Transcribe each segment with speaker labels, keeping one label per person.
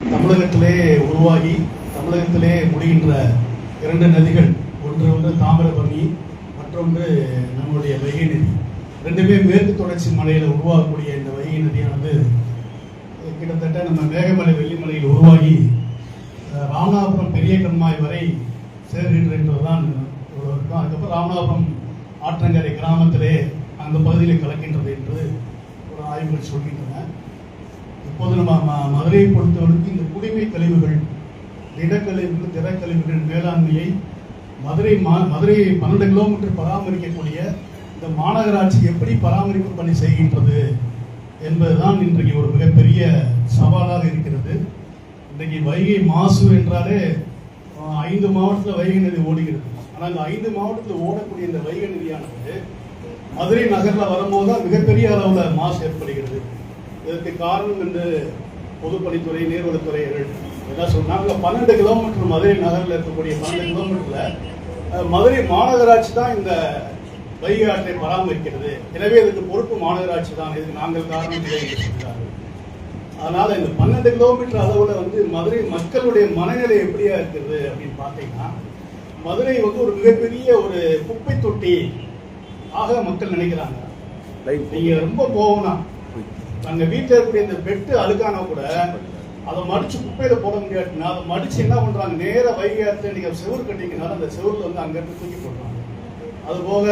Speaker 1: தமிழகத்திலே உருவாகி தமிழகத்திலே முடிகின்ற இரண்டு நதிகள் ஒன்று வந்து தாமிரபரணி மற்றொன்று நம்முடைய வைகை நதி. ரெண்டுமே மேற்கு தொடர்ச்சி மலையில் உருவாகக்கூடிய இந்த வைகை நதியானது கிட்டத்தட்ட நம்ம மேகமலை வெள்ளிமலையில் உருவாகி ராமநாதபுரம் பெரிய கண்மாய் வரை சேர்கின்ற என்பதுதான் இருக்கும் அதுக்கப்புறம் ராமநாதபுரம் ஆற்றங்கரை கிராமத்திலே அந்த பகுதியில் கலக்கின்றது என்று ஒரு ஆய்வுகள் சொல்கின்றன. இப்போது நம்ம மதுரையை பொறுத்தவரைக்கும் இந்த குடிமை கழிவுகள் திடக்கழிவுகள் திடக்கழிவுகள் மேலாண்மையை மதுரை மா மதுரை பன்னெண்டு கிலோமீட்டர் பராமரிக்கக்கூடிய இந்த மாநகராட்சி எப்படி பராமரிப்பு பணி செய்கின்றது என்பதுதான் இன்றைக்கு ஒரு மிகப்பெரிய சவாலாக இருக்கிறது. இன்றைக்கு வைகை மாசு என்றாலே ஐந்து மாவட்டத்தில் வைகை நதி ஓடுகிறது. ஆனால் இந்த ஐந்து மாவட்டத்தில் ஓடக்கூடிய இந்த வைகை நதியானது மதுரை நகரில் வரும்போது தான் மிகப்பெரிய அளவில் மாசு ஏற்படுகிறது. இதற்கு காரணம் என்று பொதுப்பணித்துறை நீர்வளத்துறைகள் எல்லாம் சொன்னாங்க பன்னெண்டு கிலோமீட்டர் மதுரை நகரில் இருக்கக்கூடிய பன்னெண்டு கிலோமீட்டர்ல மதுரை மாநகராட்சி தான் இந்த வைகை ஆற்றை பராமரிக்கிறது. எனவே இதுக்கு பொறுப்பு மாநகராட்சி தான். இதுக்கு நாங்கள் காரணம் இல்லை என்று சொல்கிறார்கள். அதனால இந்த பன்னெண்டு கிலோமீட்டர் அளவுல வந்து மதுரை மக்களுடைய மனநிலை எப்படியா இருக்குது அப்படின்னு பார்த்தீங்கன்னா மதுரை வந்து ஒரு மிகப்பெரிய ஒரு குப்பை தொட்டி ஆக மக்கள் நினைக்கிறாங்க. நீங்க ரொம்ப போகணும்னா அங்க வீட்டில் இருக்கக்கூடிய இந்த பெட்டு அழுக்கானா கூட அதை மடிச்சு குப்பையில போட முடியாதுன்னா அதை மடிச்சு என்ன பண்றாங்க? நேர வைகாத்துல நீங்க செவரு கட்டிங்கனால அந்த செவுருல வந்து அங்க இருந்து தூக்கி போடுறாங்க. அது போக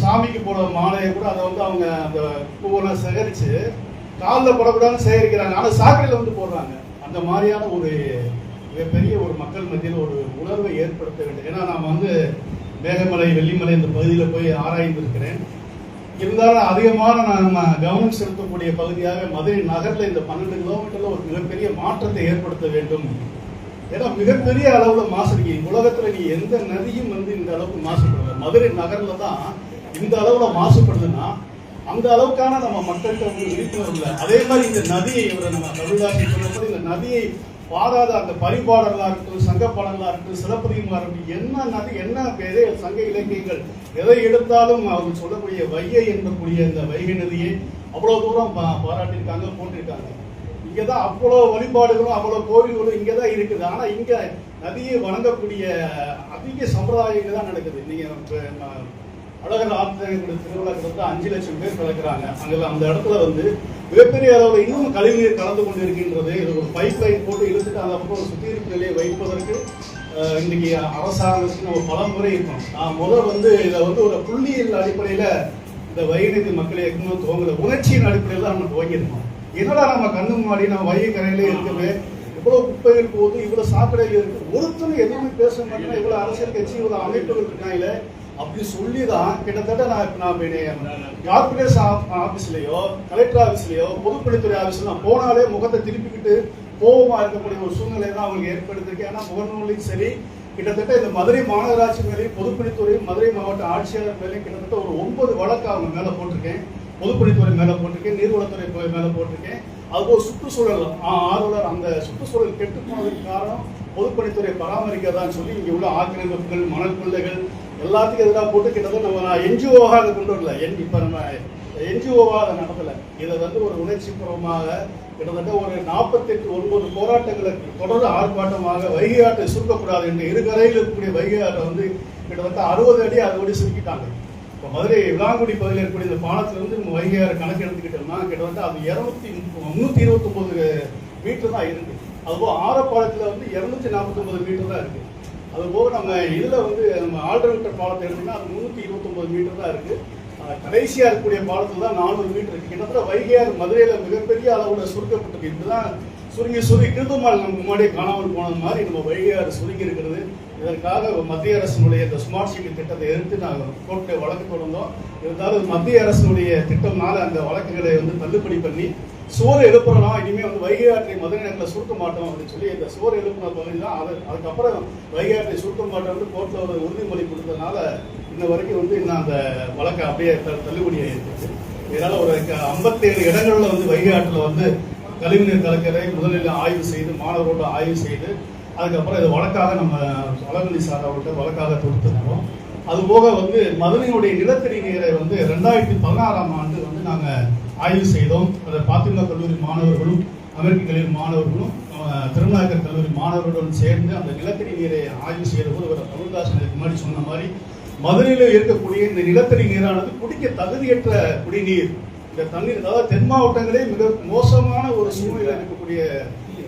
Speaker 1: சாமிக்கு போட மாலையை கூட அதை வந்து அவங்க அந்த பூவெல்லாம் சேகரிச்சு காலில் போடக்கூடாதுன்னு சேகரிக்கிறாங்க. ஆனால் சாக்கடையில் வந்து போடுறாங்க. அந்த மாதிரியான ஒரு மிகப்பெரிய ஒரு மக்கள் மத்தியில் ஒரு உணர்வை ஏற்படுத்த வேண்டும். ஏன்னா நான் வந்து மேகமலை வெள்ளிமலை இந்த பகுதியில் போய் ஆராய்ந்து இருக்கிறேன் இருந்தாலும் அதிகமான நம்ம கவனம் செலுத்தக்கூடிய பகுதியாக மதுரை நகரில் இந்த பன்னெண்டு கிலோமீட்டரில் ஒரு மிகப்பெரிய மாற்றத்தை ஏற்படுத்த வேண்டும். ஏன்னா மிகப்பெரிய அளவில் மாசு உலகத்தில் நீ எந்த நதியும் வந்து இந்த அளவுக்கு மாசுபடுது. மதுரை நகரில் தான் இந்த அளவில் மாசுபடுதுன்னா அந்த அளவுக்கான நம்ம மக்கள்கிட்ட வந்து விழிப்புணர்வு இல்லை. அதே மாதிரி இந்த நதியை இவரை நம்ம தமிழ்நாட்டில் சொன்னபோது இந்த நதியை பாராத அந்த பரிபாடலாக இருக்கட்டும் சங்க பாடலா இருக்கட்டும் சிறப்பதிகமாக இருக்கட்டும் என்ன நதி என்ன எதை சங்க இலக்கியங்கள் எதை எடுத்தாலும் அவங்க சொல்லக்கூடிய வைகை என்பக்கூடிய இந்த வைகை நதியை அவ்வளோ தூரம் பா- பாராட்டியிருக்காங்க போட்டிருக்காங்க. இங்கதான் அவ்வளோ வழிபாடுகளும் அவ்வளோ கோவில்களும் இங்கே தான் இருக்குது. ஆனால் இங்கே நதியை வணங்கக்கூடிய அதிக சம்பிரதாயங்கள் தான் நடக்குது நீங்கள் அழகர் ஆத்திரங்களுடைய திருவிழாக்கு வந்து அஞ்சு லட்சம் பேர் கலக்கிறாங்க அங்கே அந்த இடத்துல வந்து மிகப்பெரிய அளவில் இன்னும் கழிவுநீர் கலந்து கொண்டு இருக்கின்றது இது ஒரு பைப் லைன் போட்டு இழுத்துட்டு அந்த பக்கம் ஒரு சுத்திகரிப்பு நிலையை வைப்பதற்கு இன்றைக்கி இன்னைக்கு அரசாங்கத்துக்கு நம்ம பல முறை இருக்கோம். நான் முதல் வந்து இதை வந்து ஒரு புள்ளியல் அடிப்படையில் இந்த வயிறு மக்களை இயக்கணும் துவங்கல உணர்ச்சியின் அடிப்படையில் தான் நம்ம துவங்கியிருக்கோம். என்னடா நம்ம கண்ணு முன்னாடி நம்ம வயிறு கரையிலே இருக்கவே இவ்வளோ குப்பைகள் போகுது இவ்வளோ சாக்கடைகள் இருக்குது ஒருத்தரும் எதுவுமே பேச மாட்டேன்னா இவ்வளோ அரசியல் கட்சி இவ்வளோ அமைப்புகள் இருக்காங்க அப்படி சொல்லி தான் கிட்டத்தட்ட நான் இப்ப நான் கார்பரேஷன் ஆஃபீஸ்லேயோ கலெக்டர் ஆஃபீஸ்லேயோ பொதுப்பணித்துறை ஆஃபீஸில் நான் போனாலே முகத்தை திருப்பிக்கிட்டு கோபமாக இருக்கக்கூடிய ஒரு சூழ்நிலை தான் அவங்களுக்கு ஏற்படுத்திருக்கு ஏன்னா முகநூலையும் சரி கிட்டத்தட்ட இந்த மதுரை மாநகராட்சி மேலேயும் பொதுப்பணித்துறையும் மதுரை மாவட்ட ஆட்சியாளர் மேலேயும் கிட்டத்தட்ட ஒரு ஒன்பது வழக்கு அவங்க மேலே போட்டிருக்கேன். பொதுப்பணித்துறை மேலே போட்டிருக்கேன் நீர்வளத்துறை மேலே மேல போட்டிருக்கேன். அதுபோல் சுற்றுச்சூழல். ஆர்வலர் அந்த சுற்றுச்சூழல் கெட்டு போனதுக்கு காரணம் பொதுப்பணித்துறை பராமரிக்கிறதான்னு சொல்லி இங்கே உள்ள ஆக்கிரமிப்புகள் மணல் கொள்ளைகள் எல்லாத்துக்கும் எதிராக போட்டு கிட்டத்தட்ட நம்ம நான் என்ஜிஓவாக அதை கொண்டு வரல. என் இப்போ நம்ம என்ஜிஓவாக அதை நடத்தலை. இதை வந்து ஒரு உணர்ச்சி பூர்வமாக கிட்டத்தட்ட ஒரு நாற்பத்தெட்டு ஒன்பது போராட்டங்களுக்கு தொடர்ந்து ஆர்ப்பாட்டமாக வைகை ஆட்டை சுருக்கக்கூடாது என்று இரு கரையில் இருக்கக்கூடிய வைகை ஆட்டை வந்து கிட்டத்தட்ட அறுபது அடி அதோடு சுருக்கிட்டாங்க. இப்போ மதுரை விளாங்குடி பகுதியில் இருக்கக்கூடிய இந்த பாலத்திலிருந்து நம்ம வைகை ஆறு கணக்கு எடுத்துக்கிட்டோம்னா கிட்டத்தட்ட அது இரநூத்தி முந்நூற்றி இருபத்தொம்போது மீட்டர் தான் இருக்குது அதுபோல் ஆரப்பாலத்தில் வந்து இரநூத்தி நாற்பத்தொம்பது மீட்டர் தான் இருக்குது அதுபோக நம்ம இதில் வந்து நம்ம ஆல்டர்னேட்டர் பாலத்தை எடுத்தீங்கன்னா அது முந்நூற்றி இருபத்தொம்பது மீட்டர் தான் இருக்குது கடைசியாக இருக்கக்கூடிய பாலத்தில் தான் நானூறு மீட்டர் இருக்குது கிட்டத்தட்ட வைகையார் மதுரையில் மிகப்பெரிய அளவில் சுருக்கப்பட்டிருக்கு. இதுதான் சுருங்கி சுருங்கி கிருதுமால் நமக்கு முன்னாடியே காணாமல் போனது மாதிரி நம்ம வைகையாறு சுருங்கி இருக்கிறது. இதற்காக மத்திய அரசினுடைய இந்த ஸ்மார்ட் சிட்டி திட்டத்தை எதிர்த்து நாங்கள் கோர்ட்டை வழக்கு தொடர்ந்தோம். இருந்தாலும் மத்திய அரசினுடைய திட்டம்னால அந்த வழக்குகளை வந்து தள்ளுபடி பண்ணி சோறு எழுப்புறலாம் இனிமே வந்து வைகை ஆற்றை மதுரை நேரத்தில் சுருக்க மாட்டோம் அப்படின்னு சொல்லி இந்த சோறு எழுப்புன பகுதி தான் அது அதுக்கப்புறம் வைகை ஆற்றை சுருக்க மாட்டோம்னு வந்து கோர்ட்டில் ஒரு உறுதிமொழி கொடுத்ததுனால இன்ன வரைக்கும் வந்து இன்னும் அந்த வழக்கை அப்படியே த- தள்ளுபடி ஆயிருக்கு இதனால் ஒரு ஐம்பத்தேழு இடங்களில் வந்து வைகை ஆற்றில் வந்து கழிவுநீர் கலக்கரை முதலில் ஆய்வு செய்து மாணவர்களோட ஆய்வு செய்து அதுக்கப்புறம் இது வழக்காக நம்ம வளர்மதி சார் அவர்கிட்ட வழக்காக தொடுத்துருக்கோம் அதுபோக வந்து மதுரையினுடைய நிலத்தடி நீரை வந்து ரெண்டாயிரத்தி பதினாறாம் ஆண்டு வந்து நாங்கள் ஆய்வு செய்தோம். அதை பாத்திமா கல்லூரி மாணவர்களும் அமெரிக்க கல்லூரி மாணவர்களும் அஹ், திருநாகர் கல்லூரி மாணவர்களுடன் சேர்ந்து அந்த நிலத்தடி நீரை ஆய்வு செய்கிற போது ஒரு தமிழ்தாசன் இதுக்கு முன்னாடி சொன்ன மாதிரி மதுரையில் இருக்கக்கூடிய இந்த நிலத்தடி நீரானது குடிக்க தகுதியற்ற குடிநீர். இந்த தண்ணீர் அதாவது தென் மாவட்டங்களே மிக மோசமான ஒரு சூழ்நிலை இருக்கக்கூடிய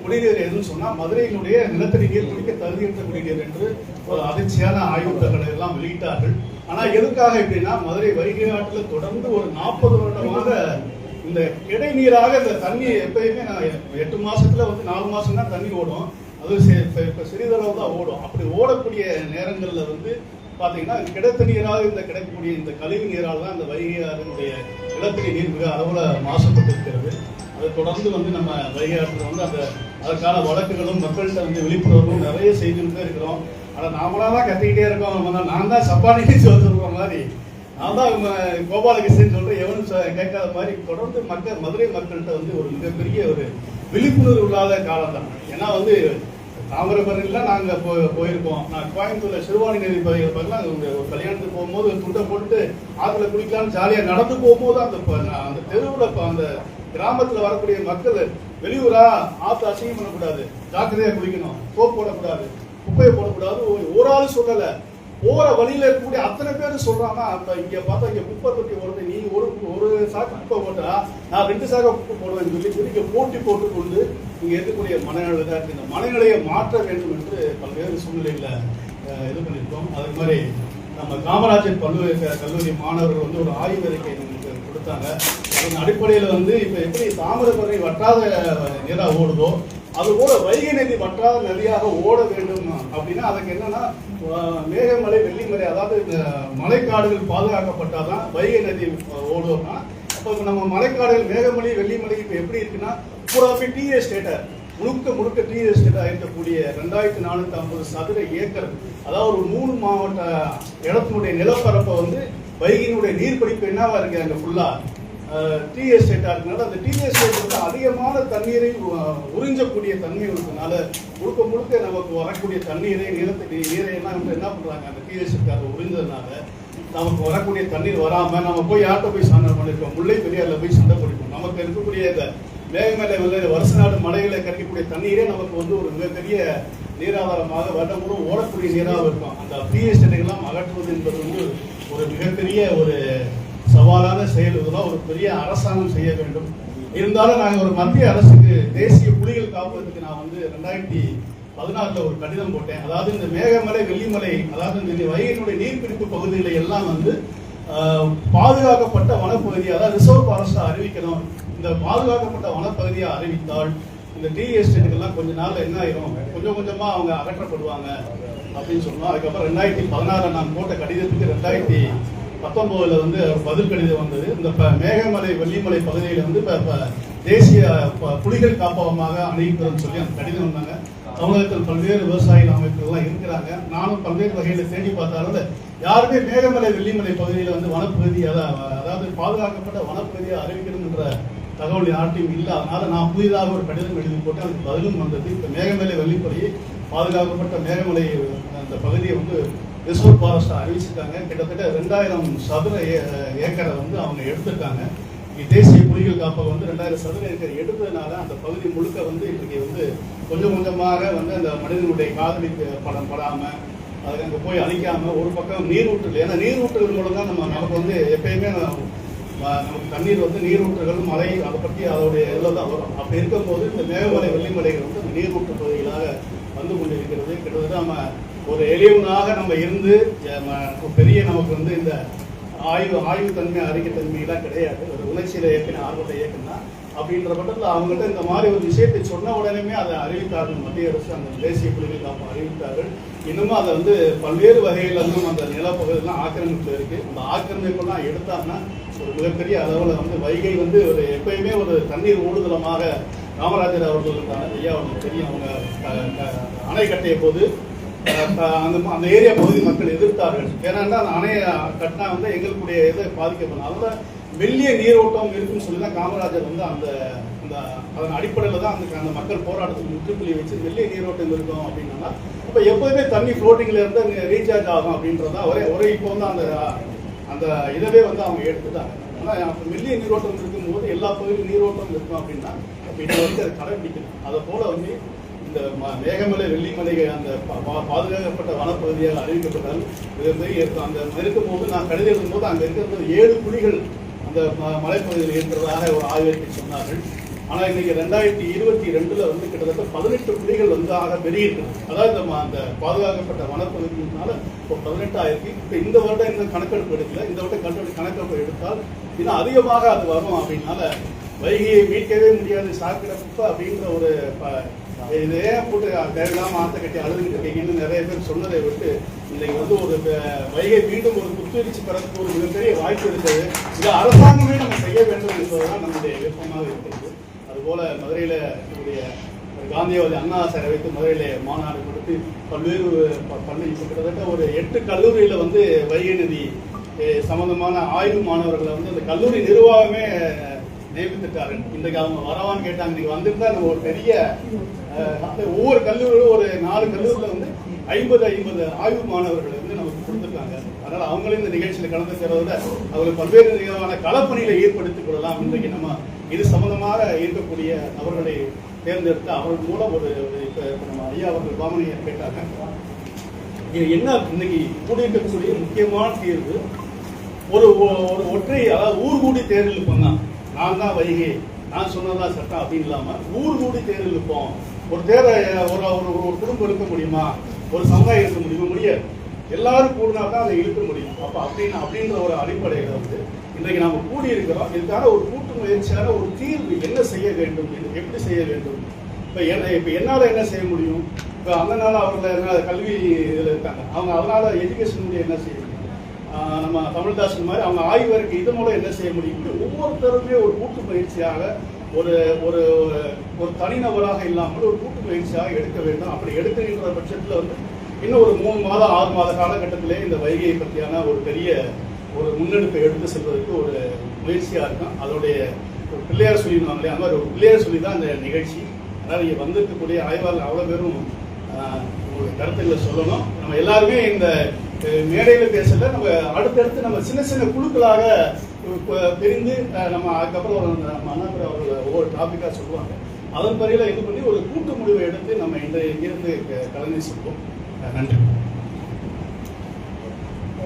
Speaker 1: குடிநீர் எதுன்னு சொன்னால் மதுரையினுடைய நிலத்தடி நீர் குடிக்க தகுதியற்ற குடிநீர் என்று ஒரு அதிர்ச்சியான ஆய்வுகளை எல்லாம் வெளியிட்டார்கள். ஆனால் எதுக்காக எப்படின்னா மதுரை வைகை நாட்டில் தொடர்ந்து ஒரு நாற்பது வருடமாக இந்த இடைநீராக இந்த தண்ணி எப்பயுமே நான் எட்டு மாசத்துல வந்து நாலு மாசம் தான் தண்ணி ஓடும். அது இப்போ சிறிதளவு தான் ஓடும். அப்படி ஓடக்கூடிய நேரங்களில் வந்து பார்த்தீங்கன்னா கிடைத்த நீராக இந்த கிடைக்கக்கூடிய இந்த கழிவு நீரால் தான் இந்த வைகை ஆறினுடைய நிலத்தடி நீர் மிக அளவில் மாசுபட்டு இருக்கிறது அதை தொடர்ந்து வந்து நம்ம வைகை வந்து அந்த அதற்கான வழக்குகளும் மக்கள்கிட்ட வந்து விழிப்புணர்வும் நிறைய செய்துட்டு இருக்கிறோம். ஆனால் நாமளாக தான் கத்திக்கிட்டே இருக்கோம். நான் தான் சப்பானிக்கு சொல்ற மாதிரி. நான் தான் கோபாலகிருஷ்ணன் சொல்ற எவனும் கேட்காத மாதிரி தொடர்ந்து மக்கள் மதுரை மக்கள்கிட்ட வந்து ஒரு மிகப்பெரிய ஒரு விழிப்புணர்வு இல்லாத காலம் தான். ஏன்னா வந்து தாமிரபரணிலாம் நாங்கள் போ- போயிருக்கோம். நான் கோயம்புத்தூர்ல சிறுவாணி நதி பகுதியில் பார்க்கலாம் ஒரு ஒரு கல்யாணத்துக்கு போகும்போது ஒரு துண்டை போட்டு ஆற்றுல குளிக்கலாம்னு ஜாலியாக நடந்து போகும்போது அந்த அந்த தெருவில் இப்போ அந்த கிராமத்தில் வரக்கூடிய மக்கள் வெளியூரா ஆற்று அசிங்கம் பண்ணக்கூடாது. ஜாக்கிரதையாக குளிக்கணும். சோப் போடக்கூடாது. குப்பையை போடக்கூடாது ஒரு- ஆள் சொல்லலை. போற வழியில இருக்கக்கூடிய அத்தனை பேர் சொல்றாங்க அப்ப இங்க பார்த்தா இங்க குப்பை தொட்டி வருது. நீ ஒரு ஒரு சாக்கு குப்பை போட்டா நான் ரெண்டு சாக்க குப்பை போடுவேன் சொல்லி சொல்லி இங்க போட்டி போட்டு கொண்டு இங்க இருக்கக்கூடிய மனநிலை தான் இருக்கு இந்த மனநிலையை மாற்ற வேண்டும் என்று பல்வேறு சூழ்நிலையில இது பண்ணியிருக்கோம். அதே மாதிரி நம்ம காமராஜர் பல்வேறு கல்லூரி மாணவர்கள் வந்து ஒரு ஆய்வறிக்கை நமக்கு கொடுத்தாங்க. அதன் அடிப்படையில் வந்து இப்போ எப்படி தாமிரபரணி வற்றாத நிலா ஓடுதோ அது போல வைகை நதி வற்றாத நதியாக ஓட வேண்டும் அப்படின்னா அதுக்கு என்னன்னா மேகமலை வெள்ளிமலை அதாவது இந்த மலைக்காடுகள் பாதுகாக்கப்பட்டாதான் வைகை நதி ஓடுவோம்னா இப்போ நம்ம மலைக்காடுகள் மேகமலை வெள்ளிமலை இப்போ எப்படி இருக்குன்னா பூராவே டீ எஸ்டேட்டை முழுக்க முழுக்க டீ எஸ்டேட்டாக இருக்கக்கூடிய ரெண்டாயிரத்தி நானூற்றி ஐம்பது சதுர ஏக்கர் அதாவது ஒரு மூணு மாவட்ட இடத்தினுடைய நிலப்பரப்பை வந்து வைகையினுடைய நீர்பிடிப்பு என்னவா இருக்கு அங்கே ஃபுல்லாக டீ எஸ்டேட்டாக இருக்கனால அந்த டீ எஸ்டேட் வந்து அதிகமான தண்ணீரை உறிஞ்சக்கூடிய தன்மை இருக்கிறதுனால முழுக்க முழுக்க நமக்கு வரக்கூடிய தண்ணீரை நிலத்தடி நீரை எல்லாம் வந்து என்ன பண்ணுறாங்க அந்த டீ எஸ்டேட் அதை உறிஞ்சதுனால நமக்கு வரக்கூடிய தண்ணீர் வராமல் நம்ம போய் யார்கிட்ட போய் சண்டை பண்ணிருக்கோம். முல்லை பெரியாரில் போய் சண்டை பிடிக்கும் நமக்கு இருக்கக்கூடிய இந்த மேகமலை வெள்ள வருஷ நாடு மலைகளை கிடைக்கக்கூடிய தண்ணீரே நமக்கு வந்து ஒரு மிகப்பெரிய நீராதாரமாக வருடம் ஓடக்கூடிய நீராக இருக்கும். அந்த டீ எஸ்டேட்டுகள்லாம் அகற்றுவது என்பது வந்து ஒரு மிகப்பெரிய ஒரு சவாலான செயல் இதெல்லாம் ஒரு பெரிய அரசாங்கம் செய்ய வேண்டும். இருந்தாலும் நாங்கள் ஒரு மத்திய அரசுக்கு தேசிய புலிகள் காப்பதற்கு நான் வந்து ரெண்டாயிரத்தி பதினாறுல ஒரு கடிதம் போட்டேன். அதாவது இந்த மேகமலை வெள்ளிமலை அதாவது இந்த வைகையினுடைய நீர்பிடிப்பு பகுதிகளை எல்லாம் வந்து பாதுகாக்கப்பட்ட வனப்பகுதி அதாவது ரிசர்வ் ஃபாரஸ்டா அறிவிக்கணும். இந்த பாதுகாக்கப்பட்ட வனப்பகுதியை அறிவித்தால் இந்த டீ எஸ்டேட்டுக்கெல்லாம் கொஞ்ச நாள் என்ன ஆயிரும்? கொஞ்சம் கொஞ்சமா அவங்க அகற்றப்படுவாங்க அப்படின்னு சொன்னோம். அதுக்கப்புறம் ரெண்டாயிரத்தி பதினாறுல நான் போட்ட கடிதத்துக்கு ரெண்டாயிரத்தி பத்தொன்பதுல வந்து பதில் கடிதம் வந்தது. இந்த மேகமலை வெள்ளிமலை பகுதியில் வந்து இப்போ தேசிய ப- புலிகள் காப்பகமாக அணிவிக்கிறோம்னு சொல்லி அந்த கடிதம் வந்தாங்க. தமிழகத்தில் பல்வேறு விவசாயிகள் அமைப்புகள்லாம் இருக்கிறாங்க. நானும் பல்வேறு வகையில தேடி பார்த்தாலும் யாருமே மேகமலை வெள்ளிமலை பகுதியில் வந்து வனப்பகுதி அதாவது பாதுகாக்கப்பட்ட வனப்பகுதியை அறிவிக்கணும்ன்ற தகவல் யார்ட்டையும் இல்லை. அதனால நான் புதிதாக ஒரு கடிதம் எழுதி போட்டு அதுக்கு பதிலும் வந்தது. இப்போ மேகமலை வெள்ளிப்படி பாதுகாக்கப்பட்ட மேகமலை அந்த பகுதியை வந்து ரிசர்வ் ஃபாரஸ்ட் அறிவிச்சிருக்காங்க. கிட்டத்தட்ட ரெண்டாயிரம் சதுர ஏ- ஏக்கரை வந்து அவங்க எடுத்திருக்காங்க. தேசிய புலிகள் காப்பகம் வந்து ரெண்டாயிரம் சதுர ஏக்கர் எடுத்ததுனால அந்த பகுதி முழுக்க வந்து இன்றைக்கு வந்து கொஞ்சம் கொஞ்சமாக வந்து அந்த மனிதனுடைய காதலி படம் படாம அது அங்கே போய் அழிக்காம ஒரு பக்கம் நீரூற்றுகள் ஏன்னா நீரூற்றுகள் மூலம் தான் நம்ம நமக்கு வந்து எப்பயுமே நம்ம- நமக்கு தண்ணீர் வந்து நீரூற்றுகள் மலை அதை பற்றி அதோடைய இதில் தான் வரும். அப்படி இருக்கும்போது இந்த மேகமலை வெள்ளிமலைகள் வந்து இந்த நீரூற்று பகுதிகளாக வந்து கொண்டிருக்கிறது. கிட்டத்தட்ட நம்ம ஒரு எளியவனாக நம்ம இருந்து பெரிய நமக்கு வந்து இந்த ஆய்வு ஆய்வு தன்மை அறிக்கை தன்மையெல்லாம் கிடையாது. ஒரு உணர்ச்சியில இயக்கின ஆர்வத்தை இயக்குனா அப்படின்ற பட்சத்தில் அவங்ககிட்ட இந்த மாதிரி ஒரு விஷயத்தை சொன்ன உடனே அதை அறிவித்தார்கள். மத்திய அரசு அந்த தேசிய புலிகள் காப்பம் அறிவித்தார்கள். இன்னமும் அதை வந்து பல்வேறு வகையில் வந்து அந்த நிலப்பகுதியெல்லாம் ஆக்கிரமிப்பு இருக்கு அந்த ஆக்கிரமிப்பெல்லாம் எடுத்தாங்கன்னா ஒரு மிகப்பெரிய அளவில் வந்து வைகை வந்து ஒரு எப்பயுமே ஒரு தண்ணீர் ஊடுதலமாக காமராஜர் அவர்களுக்கான ஐயா அவங்களுக்கு தெரியும். அவங்க அணை கட்டிய போது அந்த அந்த ஏரியா பகுதி மக்கள் எதிர்த்தார்கள். ஏன்னா அந்த அணையை கட்டினா வந்து எங்களுடைய இதை பாதிக்கப்படும். அதனால மெல்லிய நீரோட்டம் இருக்குன்னு சொல்லி தான் காமராஜர் வந்து அந்த அந்த அதன் அடிப்படையில் தான் அந்த அந்த மக்கள் போராட்டத்துக்கு முற்றுப்புள்ளி வச்சு மெல்லிய நீரோட்டம் இருக்கும் அப்படின்னா அப்போ எப்போதுமே தண்ணி ஃப்ளோட்டிங்ல இருந்து ரீசார்ஜ் ஆகும் அப்படின்றதா ஒரே ஒரே இப்போ வந்து அந்த அந்த இதவே வந்து அவங்க எடுத்துட்டாங்க. ஆனால் அப்போ மெல்லிய நீரோட்டம் இருக்கும்போது எல்லா பகுதியும் நீரோட்டம் இருக்கும் அப்படின்னா இப்போ இதை வந்து அதை கடைபிடிக்கணும் அதை போல வந்து இந்த ம- மேகமலை வெள்ளிமலை அந்த பா- பா- பாதுகாக்கப்பட்ட வனப்பகுதியாக அறிவிக்கப்பட்டால் இது அந்த இருக்கும் போது நான் கடிதம் எழுதும்போது அங்கே இருக்கிற ஏழு புலிகள் அந்த ம- மலைப்பகுதியில் இருக்கிறதாக ஒரு ஆய்வறிக்கை சொன்னார்கள். ஆனால் இன்னைக்கு ரெண்டாயிரத்தி இருபத்தி ரெண்டுல வந்து கிட்டத்தட்ட பதினெட்டு புலிகள் வந்து ஆக பெருகிருக்கிறது அதாவது நம்ம அந்த பாதுகாக்கப்பட்ட வனப்பகுதியினால இப்போ பதினெட்டாயிரத்தி இப்போ இந்த வருடம் இன்னும் கணக்கெடுப்பு எடுக்கல. இந்த வருடம் கணக்கெடுப்பு கணக்கெடுப்பு எடுத்தால் இன்னும் அதிகமாக அது வரும் அப்படின்னால வைகையை மீட்கவே முடியாது சாக்கிடப்ப அப்படின்ற ஒரு ப- இதே போட்டு தேவையில்லாம ஆத்த கட்டி அழுதுகிட்டு இருக்கீங்கன்னு நிறைய பேர் சொன்னதை விட்டு இன்னைக்கு வந்து ஒரு வைகை மீண்டும் ஒரு புத்துணர்ச்சி பெறதுக்கு ஒரு மிகப்பெரிய வாய்ப்பு இருந்தது இது அரசாங்கமே நம்ம செய்ய வேண்டும் என்பதுதான் நம்முடைய விருப்பமாக இருக்கிறது. அதுபோல மதுரையில நம்முடைய காந்தியவாதி அண்ணா சாரை வைத்து மதுரையில் மாநாடு கொடுத்து பல்வேறு ப- பள்ளி கிட்டத்தட்ட ஒரு எட்டு கல்லூரியில் வந்து வைகை நதி சம்பந்தமான ஆய்வு மாணவர்களை வந்து அந்த கல்லூரி நிர்வாகமே நியமித்துட்டாரு. இன்றைக்கு அவங்க வரவான்னு கேட்டாங்க. இன்னைக்கு வந்திருந்தா நம்ம ஒரு பெரிய ஒவ்வொரு கல்லூரியிலும் ஒரு நாலு கல்லூரியில் வந்து ஐம்பது ஐம்பது ஆய்வு மாணவர்களை வந்து நமக்கு கொடுத்துருக்காங்க. அதனால் அவங்களும் இந்த நிகழ்ச்சியில் கலந்து விட அவர்கள் பல்வேறு விதமான களப்பணிகளை ஏற்படுத்திக் கொள்ளலாம். இன்றைக்கு நம்ம இது சம்பந்தமாக இருக்கக்கூடிய அவர்களை தேர்ந்தெடுத்து அவர்கள் மூலம் ஒரு இப்போ நம்ம ஐயா அவர்கள் பாமணியை கேட்டாங்க. இது என்ன இன்னைக்கு கூடியிருக்கக்கூடிய முக்கியமான தீர்வு? ஒரு ஒ- ஒரு ஒற்றை அதாவது ஊர் கூடி தேர்தல் பண்ணான் நான் தான் வைகை. நான் சொன்னதான் சட்டம் அப்படின்னு இல்லாம ஊர் கூடி தேர்தல் இருப்போம் ஒரு தேவை ஒரு ஒரு ஒரு குடும்பம் இருக்க முடியுமா? ஒரு சமுதாயம் இருக்க முடியுமா? முடியாது. எல்லாரும் கூடினா தான் அதை இழுக்க முடியும். அப்போ அப்படின்னு அப்படின்ற ஒரு அடிப்படையில் வந்து இன்றைக்கு நாம் கூடியிருக்கிறோம். இதுக்கான ஒரு கூட்டு முயற்சியான ஒரு தீர்வு என்ன செய்ய வேண்டும்? இது எப்படி செய்ய வேண்டும்? இப்போ என்ன இப்போ என்னால் என்ன செய்ய முடியும்? இப்போ அதனால அவர்கள் என்ன கல்வி இதில் இருக்காங்க. அவங்க அதனால் எஜுகேஷன் என்ன செய்ய முடியும்? நம்ம தமிழ்தாசன் மாதிரி அவங்க ஆய்வருக்கு இது மூலம் என்ன செய்ய முடியும்? ஒவ்வொருத்தருமே ஒரு கூட்டு பயிற்சியாக ஒரு ஒரு ஒரு தனிநபராக இல்லாமல் ஒரு கூட்டு முயற்சியாக எடுக்க வேண்டும். அப்படி எடுக்கின்ற பட்சத்தில் வந்து இன்னும் ஒரு மூணு மாதம் ஆறு மாத காலகட்டத்திலே இந்த வைகையை பற்றியான ஒரு பெரிய ஒரு முன்னெடுப்பை எடுத்து செல்வதற்கு ஒரு முயற்சியாக இருக்கும். அதோடைய ஒரு பிள்ளையார் சொல்லிடுவாங்க இல்லையா அந்த மாதிரி ஒரு பிள்ளையார் சொல்லி தான் இந்த நிகழ்ச்சி. அதனால் இங்கே வந்திருக்கக்கூடிய ஆய்வாளர் அவ்வளோ பேரும் உங்களுக்கு கருத்துக்களை சொல்லணும். நம்ம எல்லாருமே இந்த மேடையில் பேசல. நம்ம அடுத்தடுத்து நம்ம சின்ன சின்ன குழுக்களாக பிரிந்து நம்ம அதுக்கப்புறம் ஒரு நம்ம அவர்கள் ஒவ்வொரு டாப்பிக்காக சொல்லுவாங்க. அதன் பிறகு இது பண்ணி ஒரு கூட்டு முடிவை எடுத்து நம்ம இந்த இங்கிருந்து கலந்து செல்வோம் நன்றி.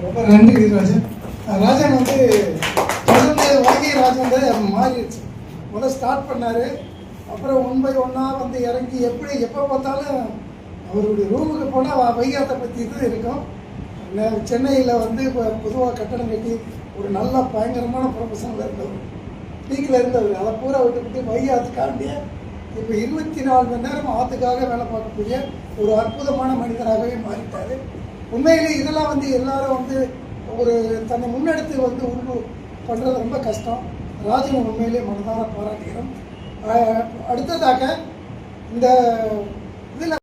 Speaker 2: ரொம்ப நன்றி ராஜன் ராஜன் வந்து தொடர்ந்து ராஜன் வந்து மாறிடுச்சு. முதல்ல ஸ்டார்ட் பண்ணார். அப்புறம் ஒன் பை ஒன்னாக வந்து இறங்கி எப்படி எப்போ பார்த்தாலும் அவருடைய ரூமுக்கு போனால் வைகாத்தை பற்றி தான் இருக்கும். சென்னையில் வந்து இப்போ பொதுவாக கட்டடம் கட்டி ஒரு நல்ல பயங்கரமான ப்ரொஃபஷனில் இருந்தவர். பீக்கில் இருந்தவர். அதை பூரா விட்டுவிட்டு வைகாத்துக்காண்டிய இப்போ இருபத்தி நாலு மணி நேரம் ஆற்றுக்காக வேலை பார்க்கக்கூடிய ஒரு அற்புதமான மனிதராகவே மாறிட்டார். உண்மையிலே இதெல்லாம் வந்து எல்லாரும் வந்து ஒரு தன்னை முன்னெடுத்து வந்து உண்டு பண்ணுறது ரொம்ப கஷ்டம். ராஜன் உண்மையிலே மனதார பாராட்டுகிறோம். அடுத்ததாக இந்த இதில்